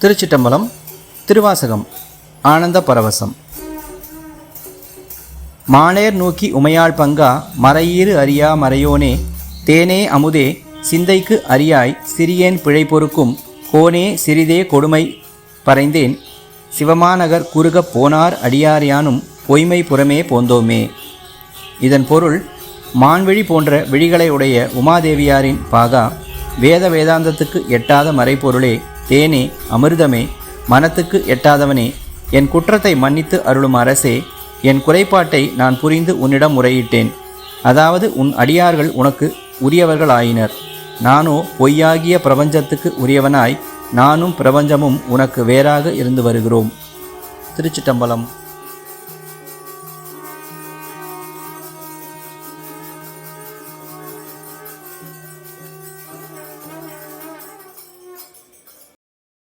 திருச்சிட்டம்பலம் திருவாசகம் ஆனந்த பரவசம். மானேர் நோக்கி உமையாள் பங்கா மறையீறு அறியா மறையோனே தேனே அமுதே சிந்தைக்கு அறியாய் சிறியேன் பிழை பொறுக்கும் கோனே சிறிதே கொடுமை பறைந்தேன் சிவமாநகர் குறுகப் போனார் அடியாரியானும் பொய்மை புறமே போந்தோமே. இதன் பொருள் மான்விழி போன்ற விழிகளை உடைய உமாதேவியாரின் பாகா வேத வேதாந்தத்துக்கு எட்டாத மறைப்பொருளே தேனே அமிர்தமே மனத்துக்கு எட்டாதவனே என் குற்றத்தை மன்னித்து அருளும் அரசே என் குறைபாட்டை நான் புரிந்து உன்னிடம் முறையிட்டேன். அதாவது உன் அடியார்கள் உனக்கு உரியவர்களாயினர். நானோ பொய்யாகிய பிரபஞ்சத்துக்கு உரியவனாய் நானும் பிரபஞ்சமும் உனக்கு வேறாக இருந்து வருகிறோம். திருச்சிட்டம்பலம்.